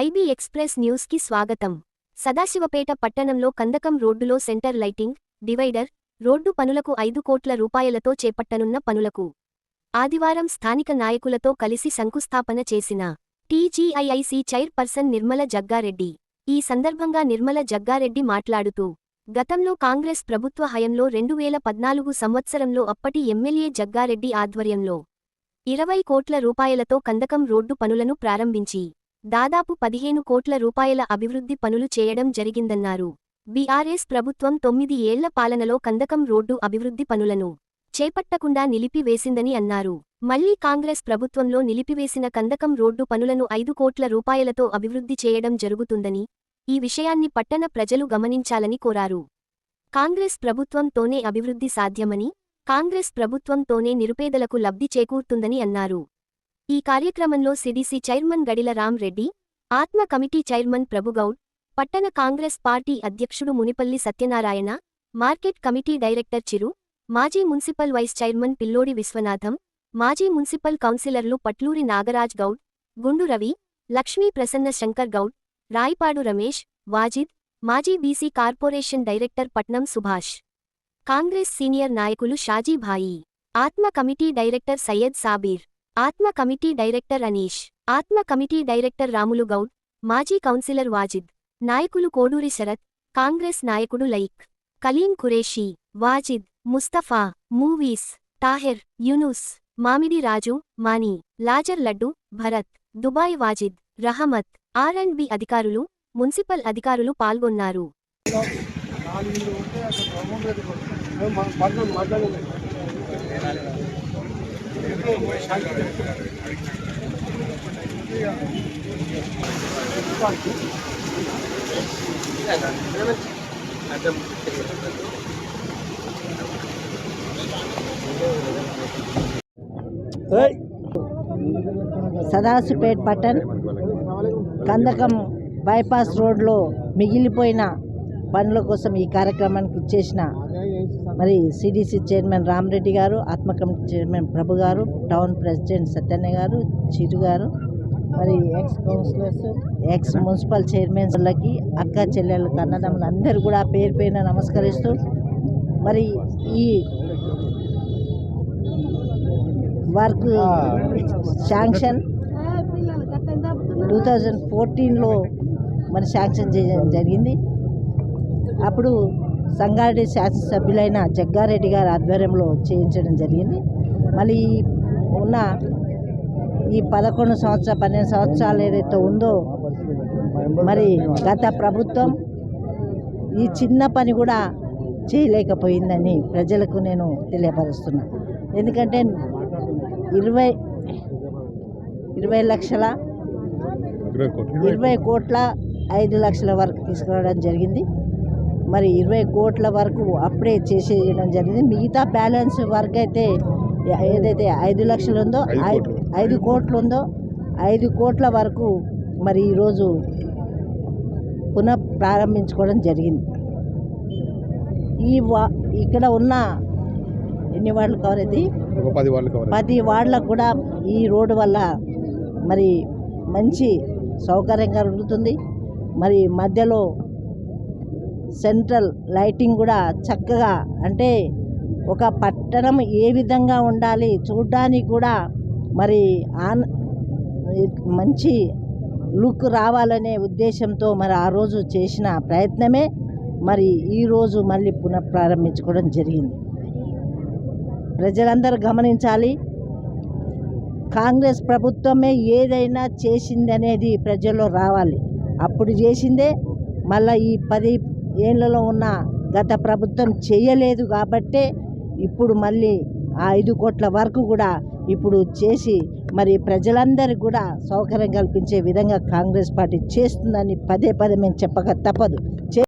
IB express న్యూస్కి స్వాగతం. సదాశివపేట పట్టణంలో కందకం రోడ్డులో సెంటర్ లైటింగ్ డివైడర్ రోడ్డు పనులకు ఐదు కోట్ల రూపాయలతో చేపట్టనున్న పనులకు. ఆదివారం స్థానిక నాయకులతో కలిసి శంకుస్థాపన చేసిన టీజీఐఐసి చైర్పర్సన్ నిర్మల జగ్గారెడ్డి ఈ సందర్భంగా నిర్మల జగ్గారెడ్డి మాట్లాడుతూ గతంలో కాంగ్రెస్ ప్రభుత్వ హయంలో రెండు వేల పద్నాలుగు సంవత్సరంలో అప్పటి ఎమ్మెల్యే జగ్గారెడ్డి ఆధ్వర్యంలో ఇరవై కోట్ల రూపాయలతో కందకం రోడ్డు పనులను ప్రారంభించి దాదాపు పదిహేను కోట్ల రూపాయల అభివృద్ధి పనులు చేయడం జరిగిందన్నారు. బీఆర్ఎస్ ప్రభుత్వం తొమ్మిది ఏళ్ళ పాలనలో కందకం రోడ్డు అభివృద్ధి పనులను చేపట్టకుండా నిలిపివేసిందని అన్నారు. మళ్ళీ కాంగ్రెస్ ప్రభుత్వంలో నిలిపివేసిన కందకం రోడ్డు పనులను ఐదు కోట్ల రూపాయలతో అభివృద్ధి చేయడం జరుగుతుందని ఈ విషయాన్ని పట్టణ ప్రజలు గమనించాలని కోరారు. కాంగ్రెస్ ప్రభుత్వంతోనే అభివృద్ధి సాధ్యమని కాంగ్రెస్ ప్రభుత్వంతోనే నిరుపేదలకు లబ్ధి చేకూర్తుందని అన్నారు. ఈ కార్యక్రమంలో సిడిసి చైర్మన్ గడిల రామ్రెడ్డి ఆత్మ కమిటీ చైర్మన్ ప్రభుగౌడ్ పట్టణ కాంగ్రెస్ పార్టీ అధ్యక్షుడు Munipalli Satyanarayana market committee director Chiru మాజీ మున్సిపల్ వైస్ చైర్మన్ పిల్లోడి విశ్వనాథం మాజీ మున్సిపల్ కౌన్సిలర్లు పట్లూరి నాగరాజ్ గౌడ్ గుండు రవి లక్ష్మీ ప్రసన్న శంకర్ గౌడ్ రాయిపాడు రమేష్ వాజిద్ మాజీ బీసీ కార్పొరేషన్ డైరెక్టర్ పట్నం సుభాష్ కాంగ్రెస్ సీనియర్ నాయకులు షాజీభాయి ఆత్మ కమిటీ డైరెక్టర్ సయ్యద్ సాబీర్. ఆత్మ కమిటీ డైరెక్టర్ అనీష్ ఆత్మ కమిటీ డైరెక్టర్ రాములు గౌడ్ మాజీ కౌన్సిలర్ వాజిద్ నాయకులు కోడూరి శరత్ కాంగ్రెస్ నాయకుడు like Kaleem Qureshi Wajid Mustafa movies Taher Younus Mamidi Raju Mani Lazar Laddu Bharath Dubai Wajid Rahmath R and B అధికారులు municipal అధికారులు పాల్గొన్నారు. సదాశివపేట్ పట్టణ్ కందకం బైపాస్ రోడ్లో మిగిలిపోయిన పనుల కోసం ఈ కార్యక్రమానికి ఇచ్చేసిన మరి సిడిసి చైర్మన్ రామరెడ్డి గారు ఆత్మ కమిటీ చైర్మన్ ప్రభు గారు టౌన్ ప్రెసిడెంట్ సత్యన్న గారు చిరు గారు మరి ఎక్స్ కౌన్సిలర్స్ ఎక్స్ మున్సిపల్ చైర్మన్స్లకి అక్క చెల్లెళ్ళకి అన్నదమ్ములు అందరూ కూడా పేరు పేరున నమస్కరిస్తూ మరి ఈ వర్క్ శాంక్షన్ టూ థౌజండ్ ఫోర్టీన్లో మరి శాంక్షన్ చేయడం జరిగింది. అప్పుడు సంగారెడ్డి శాసనసభ్యులైన జగ్గారెడ్డి గారి ఆధ్వర్యంలో చేయించడం జరిగింది. మళ్ళీ ఉన్న ఈ పదకొండు సంవత్సరాలు పన్నెండు సంవత్సరాలు ఏదైతే ఉందో మరి గత ప్రభుత్వం ఈ చిన్న పని కూడా చేయలేకపోయిందని ప్రజలకు నేను తెలియపరుస్తున్నా. ఎందుకంటే ఇరవై ఇరవై లక్షల ఇరవై కోట్ల. ఐదు లక్షల వరకు తీసుకురావడం జరిగింది. మరి ఇరవై కోట్ల వరకు అప్పుడే చేసేయడం జరిగింది. మిగతా బ్యాలెన్స్ వర్క్ అయితే ఏదైతే ఐదు లక్షలు ఉందో ఐదు కోట్లు. ఉందో ఐదు కోట్ల వరకు మరి ఈరోజు పునః ప్రారంభించుకోవడం జరిగింది. ఈ వా ఇక్కడ ఉన్న ఎన్ని వార్డులు కవర్ అయితే పది వాళ్ళు కవర్ పది వార్డులకు కూడా ఈ రోడ్డు వల్ల మరి మంచి సౌకర్యంగా ఉంటుంది మరి మధ్యలో సెంట్రల్ లైటింగ్ కూడా చక్కగా అంటే ఒక పట్టణం ఏ విధంగా ఉండాలి చూడ్డానికి కూడా మరి ఆన్ మంచి లుక్ రావాలనే ఉద్దేశంతో మరి ఆ రోజు చేసిన ప్రయత్నమే మరి ఈరోజు మళ్ళీ పునఃప్రారంభించుకోవడం జరిగింది. ప్రజలందరూ గమనించాలి. కాంగ్రెస్ ప్రభుత్వమే ఏదైనా చేసింది అనేది ప్రజల్లో రావాలి. అప్పుడు చేసిందే మళ్ళీ ఈ పది ఏళ్ళలో ఉన్న గత ప్రభుత్వం చేయలేదు కాబట్టే ఇప్పుడు మళ్ళీ ఆ ఐదు కోట్ల వరకు కూడా ఇప్పుడు చేసి మరి ప్రజలందరికీ కూడా సౌకర్యం కల్పించే విధంగా కాంగ్రెస్ పార్టీ చేస్తుందని పదే పదే మేము చెప్పక తప్పదు. చే-